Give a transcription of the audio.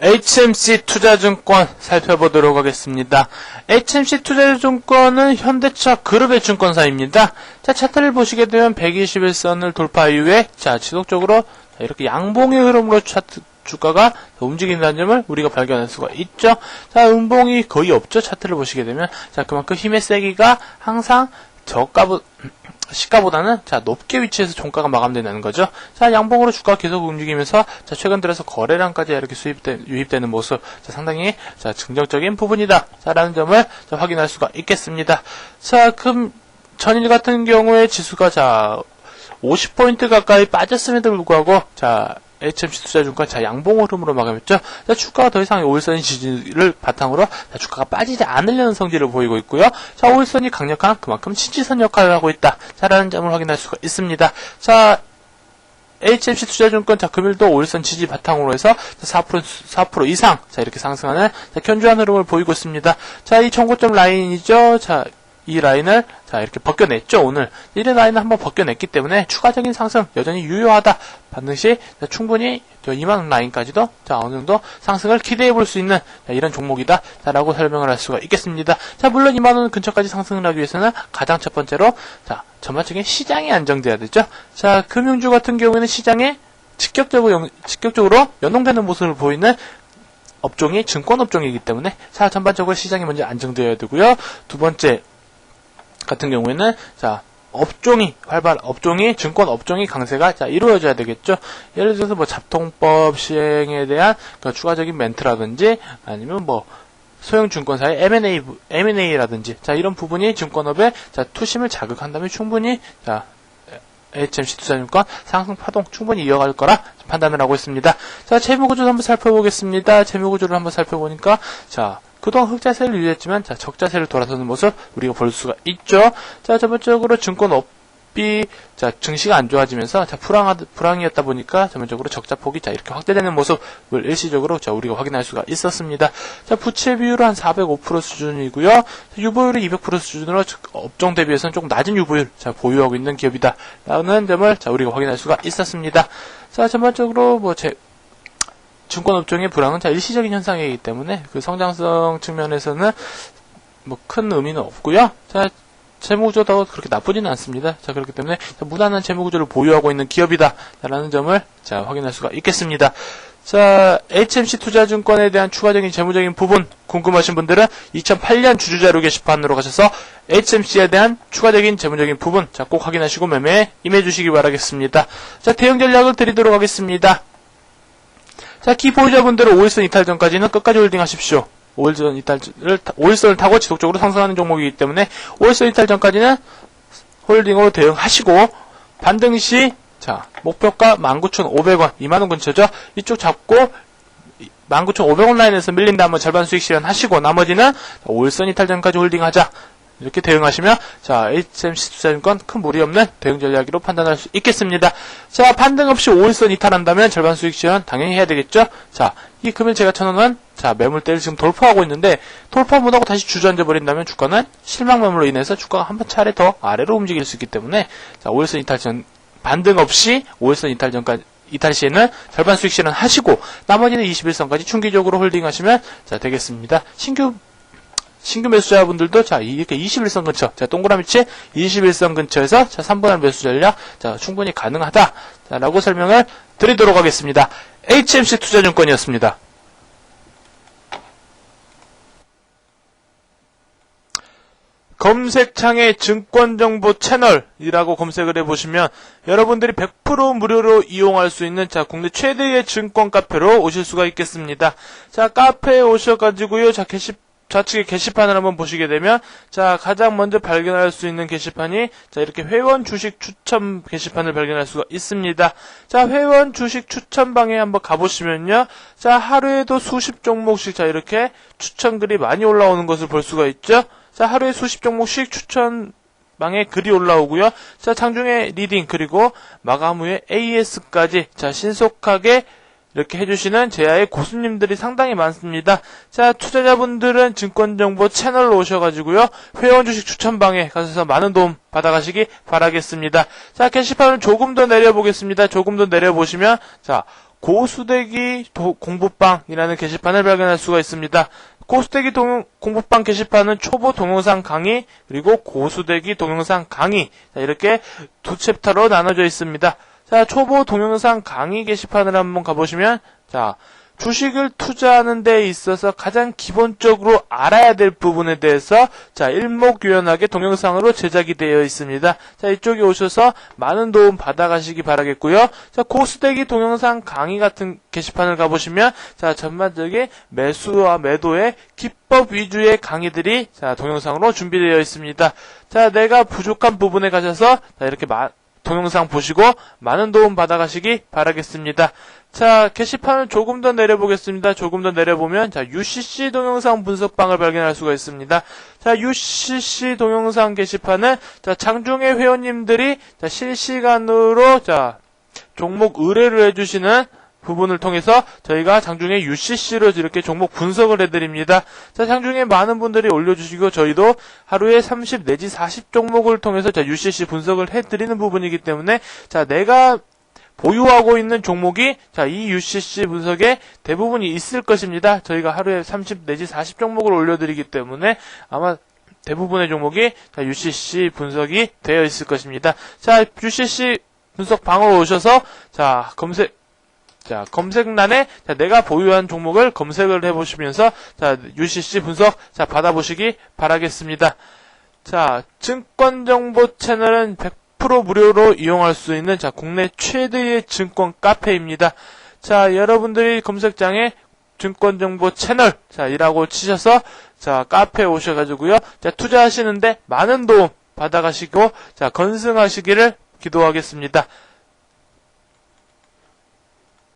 HMC 투자증권 살펴보도록 하겠습니다. HMC 투자증권은 현대차 그룹의 증권사입니다. 자, 차트를 보시게 되면 121선을 돌파 이후에 자, 지속적으로 자, 이렇게 양봉의 흐름으로 차트 주가가 움직인다는 점을 우리가 발견할 수가 있죠. 자, 음봉이 거의 없죠. 차트를 보시게 되면 자, 그만큼 힘의 세기가 항상 저가보 시가보다는 자 높게 위치해서 종가가 마감된다는 거죠. 자 양봉으로 주가 계속 움직이면서 자 최근 들어서 거래량까지 이렇게 수입되 유입되는 모습 자 상당히 자 긍정적인 부분이다. 자라는 점을 자, 확인할 수가 있겠습니다. 자 그럼 전일 같은 경우에 지수가 자 50포인트 가까이 빠졌음에도 불구하고 자 HMC 투자증권 자 양봉 흐름으로 마감했죠. 자 주가가 더 이상 5일선 지지를 바탕으로 자, 주가가 빠지지 않으려는 성질을 보이고 있고요. 자 5일선이 강력한 그만큼 지지선 역할을 하고 있다. 자라는 점을 확인할 수가 있습니다. 자 HMC 투자증권 자 금일도 5일선 지지 바탕으로 해서 4% 4% 이상 자 이렇게 상승하는 자, 견주한 흐름을 보이고 있습니다. 자 이 청고점 라인이죠. 자 이 라인을 자 이렇게 벗겨냈죠 오늘. 이 라인을 한번 벗겨냈기 때문에 추가적인 상승 여전히 유효하다. 반드시 자, 충분히 저 2만원 라인까지도 자 어느 정도 상승을 기대해 볼 수 있는 자, 이런 종목이다. 라고 설명을 할 수가 있겠습니다. 자 물론 2만원 근처까지 상승을 하기 위해서는 가장 첫 번째로 자 전반적인 시장이 안정돼야 되죠. 자 금융주 같은 경우에는 시장에 직격적으로 연- 직격적으로 연동되는 모습을 보이는 업종이 증권 업종이기 때문에 자 전반적으로 시장이 먼저 안정되어야 되고요. 두 번째 같은 경우에는 자 업종이 활발 업종이 증권 업종이 강세가 자 이루어져야 되겠죠. 예를 들어서 뭐 잡통법 시행에 대한 그 추가적인 멘트라든지 아니면 뭐 소형 증권사의 M&A 부- M&A라든지 자 이런 부분이 증권업의 자 투심을 자극한다면 충분히 자 HMC 투자증권 상승 파동 충분히 이어갈 거라 판단을 하고 있습니다. 자, 재무구조를 한번 살펴보겠습니다. 재무구조를 한번 살펴보니까, 자, 그동안 흑자세를 유지했지만, 자, 적자세를 돌아서는 모습 우리가 볼 수가 있죠. 자, 전반적으로 증권업이, 자, 증시가 안 좋아지면서, 자, 불황하, 불황이었다 보니까, 전반적으로 적자폭이, 자, 이렇게 확대되는 모습을 일시적으로, 자, 우리가 확인할 수가 있었습니다. 자, 부채 비율은 한 405% 수준이고요. 유보율이 200% 수준으로 즉, 업종 대비해서는 조금 낮은 유보율, 자, 보유하고 있는 기업이다. 라는 점을, 자, 우리가 확인할 수가 있었습니다. 자, 전반적으로, 뭐, 제, 증권업종의 불황은 자, 일시적인 현상이기 때문에 그 성장성 측면에서는 뭐 큰 의미는 없고요. 자, 재무구조도 그렇게 나쁘지는 않습니다. 자, 그렇기 때문에 자, 무난한 재무구조를 보유하고 있는 기업이다. 라는 점을 자, 확인할 수가 있겠습니다. 자, HMC 투자증권에 대한 추가적인 재무적인 부분 궁금하신 분들은 2008년 주주자료 게시판으로 가셔서 HMC에 대한 추가적인 재무적인 부분 자, 꼭 확인하시고 매매에 임해 주시기 바라겠습니다. 자, 대응 전략을 드리도록 하겠습니다. 자, 키 보유자분들은 5일선 이탈 전까지는 끝까지 홀딩 하십시오. 5일선 이탈을, 타- 5일선을 타고 지속적으로 상승하는 종목이기 때문에 5일선 이탈 전까지는 홀딩으로 대응하시고, 반등 시, 자, 목표가 19,500원, 2만 원 근처죠? 이쪽 잡고, 19,500원 라인에서 밀린다면 절반 수익 실현하시고, 나머지는 5일선 이탈 전까지 홀딩하자. 이렇게 대응하시면 자 HMC 투자증권 큰 무리 없는 대응 전략으로 판단할 수 있겠습니다. 자 반등 없이 5일선 이탈한다면 절반 수익 실현 당연히 해야 되겠죠. 자이 금일 제가 쳐놓은 자 매물대를 지금 돌파하고 있는데 돌파 못하고 다시 주저앉아 버린다면 주가는 실망 매물로 인해서 주가가 한 번 차례 더 아래로 움직일 수 있기 때문에 자 5일선 이탈 전 반등 없이 5일선 이탈 전까지 이탈 시에는 절반 수익 실현 하시고 나머지는 21선까지 중기적으로 홀딩하시면 자 되겠습니다. 신규 신규 매수자분들도 자 이렇게 21선 근처 자 동그라미치 21선 근처에서 자 3분할 매수 전략 자 충분히 가능하다라고 설명을 드리도록 하겠습니다. HMC 투자증권이었습니다. 검색창에 증권정보 채널이라고 검색을 해보시면 여러분들이 100% 무료로 이용할 수 있는 자 국내 최대의 증권 카페로 오실 수가 있겠습니다. 자 카페에 오셔가지고요 자 게시 좌측에 게시판을 한번 보시게 되면 자 가장 먼저 발견할 수 있는 게시판이 자 이렇게 회원 주식 추천 게시판을 발견할 수가 있습니다. 자 회원 주식 추천방에 한번 가보시면요 자 하루에도 수십 종목씩 자 이렇게 추천글이 많이 올라오는 것을 볼 수가 있죠. 자 하루에 수십 종목씩 추천 방에 글이 올라오고요. 자 장중에 리딩 그리고 마감 후에 AS까지 자 신속하게 이렇게 해주시는 제야의 고수님들이 상당히 많습니다. 자, 투자자분들은 증권정보 채널로 오셔가지고요. 회원 주식 추천방에 가셔서 많은 도움 받아가시기 바라겠습니다. 자, 게시판을 조금 더 내려보겠습니다. 조금 더 내려보시면, 자, 고수대기 도- 공부방이라는 게시판을 발견할 수가 있습니다. 고수대기 동- 공부방 게시판은 초보 동영상 강의 그리고 고수대기 동영상 강의 자, 이렇게 두 챕터로 나눠져 있습니다. 자 초보 동영상 강의 게시판을 한번 가보시면 자 주식을 투자하는 데 있어서 가장 기본적으로 알아야 될 부분에 대해서 자 일목요연하게 동영상으로 제작이 되어 있습니다. 자 이쪽에 오셔서 많은 도움 받아가시기 바라겠고요. 자 고수대기 동영상 강의 같은 게시판을 가보시면 자 전반적인 매수와 매도의 기법 위주의 강의들이 자 동영상으로 준비되어 있습니다. 자 내가 부족한 부분에 가셔서 자 이렇게 마- 동영상 보시고 많은 도움 받아가시기 바라겠습니다. 자, 게시판을 조금 더 내려보겠습니다. 조금 더 내려보면, 자, UCC 동영상 분석방을 발견할 수가 있습니다. 자, UCC 동영상 게시판은, 자, 장중의 회원님들이, 자, 실시간으로, 자, 종목 의뢰를 해주시는 부분을 통해서 저희가 장중에 UCC로 이렇게 종목 분석을 해드립니다. 자, 장중에 많은 분들이 올려주시고 저희도 하루에 30 내지 40 종목을 통해서 자, UCC 분석을 해드리는 부분이기 때문에 자, 내가 보유하고 있는 종목이 자, 이 UCC 분석에 대부분이 있을 것입니다. 저희가 하루에 30 내지 40 종목을 올려드리기 때문에 아마 대부분의 종목이 자, UCC 분석이 되어 있을 것입니다. 자, UCC 분석 방으로 오셔서 자, 검색 자, 검색란에 자, 내가 보유한 종목을 검색을 해보시면서 자, UCC 분석 자, 받아보시기 바라겠습니다. 자, 증권 정보 채널은 100% 무료로 이용할 수 있는 자, 국내 최대의 증권 카페입니다. 자, 여러분들이 검색장에 증권 정보 채널 자, 이라고 치셔서 자, 카페에 오셔 가지고요. 자, 투자하시는데 많은 도움 받아가시고 자, 건승하시기를 기도하겠습니다.